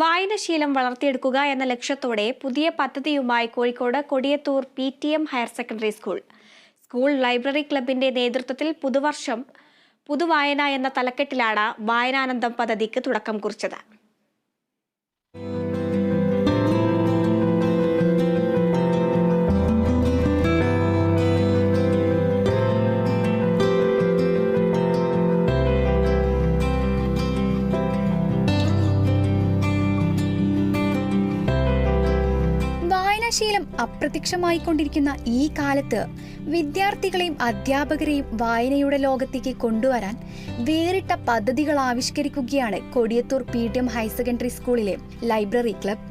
വായനശീലം വളർത്തിയെടുക്കുക എന്ന ലക്ഷ്യത്തോടെ പുതിയ പദ്ധതിയുമായി Kozhikode Kodiyathur P T M higher secondary school. School library ക്ലബിന്റെ നേതൃത്വത്തിൽ പുതുവർഷം പുതുവായന എന്ന തലക്കെട്ടിലാണ് വായനാനന്ദം പദ്ധതിക്ക് തുടക്കം കുറിച്ചത്. വായനാശീലം അപ്രത്യക്ഷമായിക്കൊണ്ടിരിക്കുന്ന ഈ കാലത്ത് വിദ്യാർത്ഥികളെയും അധ്യാപകരെയും വായനയുടെ ലോകത്തേക്ക് കൊണ്ടുവരാൻ വേറിട്ട പദ്ധതികൾ ആവിഷ്കരിക്കുകയാണ് Kodiyathur P T M higher secondary സ്കൂളിലെ ലൈബ്രറി ക്ലബ്.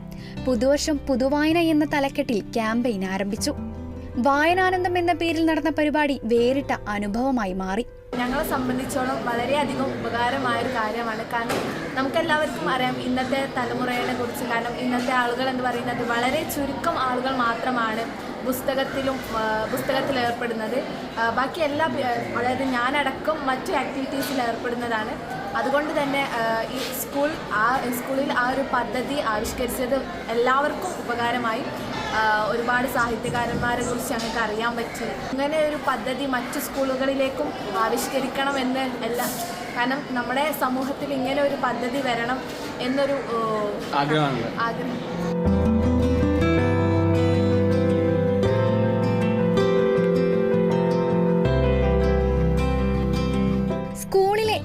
പുതുവർഷം പുതുവായന എന്ന തലക്കെട്ടിൽ ക്യാമ്പയിൻ ആരംഭിച്ചു. വായനാനന്ദം എന്ന പേരിൽ നടന്ന പരിപാടി വേറിട്ട അനുഭവമായി മാറി. ഞങ്ങളെ സംബന്ധിച്ചോളം വളരെയധികം ഉപകാരമായ ഒരു കാര്യമാണ്. കാരണം നമുക്കെല്ലാവർക്കും അറിയാം ഇന്നത്തെ തലമുറയെ കുറിച്ച്. കാരണം ഇന്നത്തെ ആളുകൾ എന്ന് പറയുന്നത് വളരെ ചുരുക്കം ആളുകൾ മാത്രമാണ് പുസ്തകത്തിലും പുസ്തകത്തിൽ ഏർപ്പെടുന്നത്. ബാക്കി എല്ലാ അതായത് ഞാനടക്കം മറ്റു ആക്ടിവിറ്റീസിൽ ഏർപ്പെടുന്നതാണ്. അതുകൊണ്ട് തന്നെ ഈ സ്കൂൾ ആ സ്കൂളിൽ ആ ഒരു പദ്ധതി ആവിഷ്കരിച്ചത് എല്ലാവർക്കും ഉപകാരമായി. ഒരുപാട് സാഹിത്യകാരന്മാരെ കുറിച്ച് ഞങ്ങൾക്ക് അറിയാൻ പറ്റി. അങ്ങനെ ഒരു പദ്ധതി മറ്റു സ്കൂളുകളിലേക്കും ആവിഷ്കരിക്കണം എന്ന് എല്ലാം. കാരണം നമ്മുടെ സമൂഹത്തിൽ ഇങ്ങനെ ഒരു പദ്ധതി വരണം എന്നൊരു ആഗ്രഹം.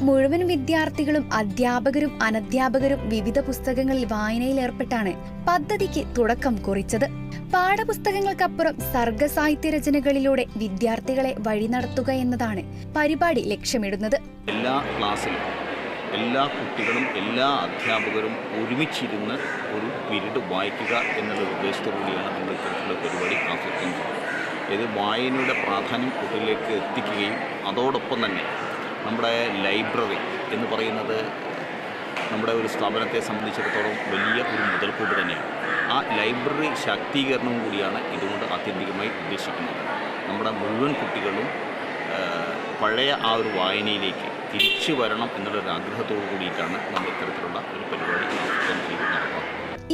മുഴുവൻ വിദ്യാർത്ഥികളും അധ്യാപകരും അനധ്യാപകരും വിവിധ പുസ്തകങ്ങളിൽ വായനയിൽ ഏർപ്പെട്ടാണ് പദ്ധതിക്ക് തുടക്കം കുറിച്ചത്. പാഠപുസ്തകങ്ങൾക്കപ്പുറം സർഗസാഹിത്യ രചനകളിലൂടെ വിദ്യാർത്ഥികളെ വഴി നടത്തുക എന്നതാണ് പരിപാടി ലക്ഷ്യമിടുന്നത്. എല്ലാ ക്ലാസ്സിലും എല്ലാ കുട്ടികളും എല്ലാ അധ്യാപകരും ഒരുമിച്ചിരുന്ന് ഒരു പിരീഡ് വായിക്കുക എന്നുള്ള ഉദ്ദേശത്തോടുകൂടിയാണ് നമ്മൾ ഇത്തരത്തിലുള്ള പരിപാടി ആസൂത്രണം ഇത് വായനയുടെ പ്രാധാന്യം കുട്ടികളിലേക്ക് എത്തിക്കുകയും അതോടൊപ്പം തന്നെ നമ്മുടെ ലൈബ്രറി എന്ന് പറയുന്നത് നമ്മുടെ ഒരു സ്ഥാപനത്തെ സംബന്ധിച്ചിടത്തോളം വലിയ ഒരു മുതൽക്കൂട്ട് തന്നെയാണ്. ആ ലൈബ്രറി ശാക്തീകരണവും കൂടിയാണ് ഇതുകൊണ്ട് ആത്യന്തികമായി ഉദ്ദേശിക്കുന്നത്. നമ്മുടെ മുഴുവൻ കുട്ടികളും പഴയ ആ ഒരു വായനയിലേക്ക് തിരിച്ചു വരണം എന്നുള്ളൊരു ആഗ്രഹത്തോടു കൂടിയിട്ടാണ് നമ്മൾ ഇത്തരത്തിലുള്ള ഒരു പരിപാടി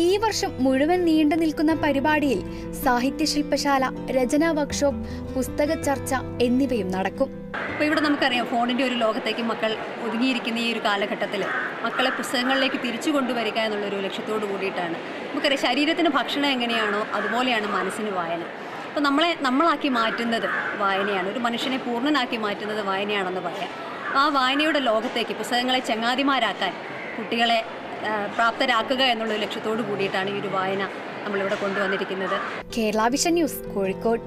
ഈ വർഷം മുഴുവൻ നീണ്ടു നിൽക്കുന്ന പരിപാടിയിൽ സാഹിത്യ ശില്പശാല രചനാ വർക്ക്ഷോപ്പ് പുസ്തക ചർച്ച എന്നിവയും നടക്കും. അപ്പോൾ ഇവിടെ നമുക്കറിയാം ഫോണിന്റെ ഒരു ലോകത്തേക്ക് മക്കൾ ഒതുങ്ങിയിരിക്കുന്ന ഈ ഒരു കാലഘട്ടത്തിൽ മക്കളെ പുസ്തകങ്ങളിലേക്ക് തിരിച്ചു കൊണ്ടുവരിക എന്നുള്ളൊരു ലക്ഷ്യത്തോട് കൂടിയിട്ടാണ്. നമുക്കറിയാം ശരീരത്തിന് ഭക്ഷണം എങ്ങനെയാണോ അതുപോലെയാണ് മനസ്സിന് വായന. അപ്പോൾ നമ്മളെ നമ്മളാക്കി മാറ്റുന്നത് വായനയാണ് ഒരു മനുഷ്യനെ പൂർണനാക്കി മാറ്റുന്നത് വായനയാണെന്ന് പറയാം. ആ വായനയുടെ ലോകത്തേക്ക് പുസ്തകങ്ങളെ ചങ്ങാതിമാരാക്കാൻ കുട്ടികളെ പ്രാപ്തരാക്കുക എന്നുള്ള ലക്ഷ്യത്തോട് കൂടിയിട്ടാണ് ഈ ഒരു വായന നമ്മളിവിടെ കൊണ്ടുവന്നിരിക്കുന്നത്. Kerala vision news Kozhikode.